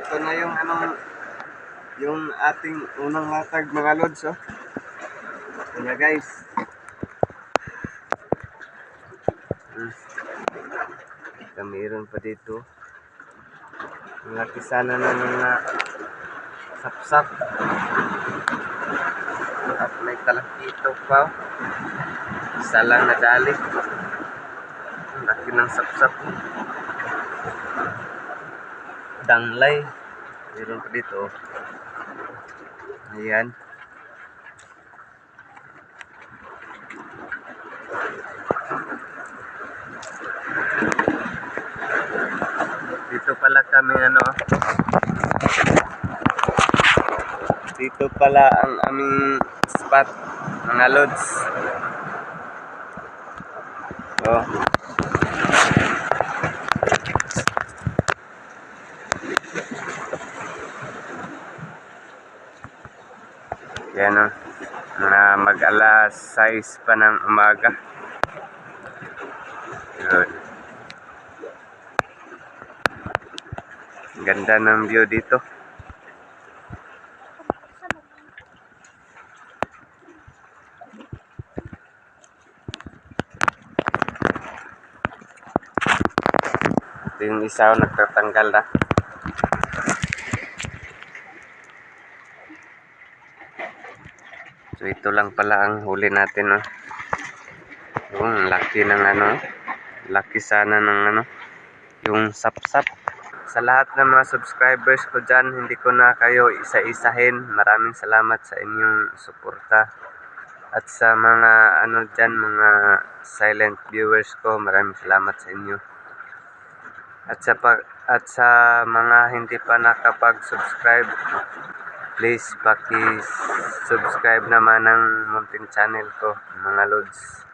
Ito na yung ano, yung ating unang latag mga lods, oh. Ito na guys. Ito, mayroon pa dito. Ang laki sana ng mga sapsap. At may talakito pa. oh. Isa lang nadali. Ang laki ng sapsap. oh. Danglay. Meron pa dito. Ayan. Dito pala kami ano. Dito pala ang aming spot mga lods. Oh. Yan o. Mga mag alas 6 pa ng umaga. Yun. Ganda ng view dito. Ito yung isa nagtatanggal na. So ito lang pala ang huli natin no. Yung laki ng ano. Laki sana ng ano. Yung sapsap. Sa lahat ng mga subscribers ko dyan, hindi ko na kayo isa-isahin. Maraming salamat sa inyong suporta. At sa mga ano dyan, mga silent viewers ko, maraming salamat sa inyo. At sa pag at sa mga hindi pa nakapag-subscribe, please paki-subscribe naman ng munting channel ko, mga lods.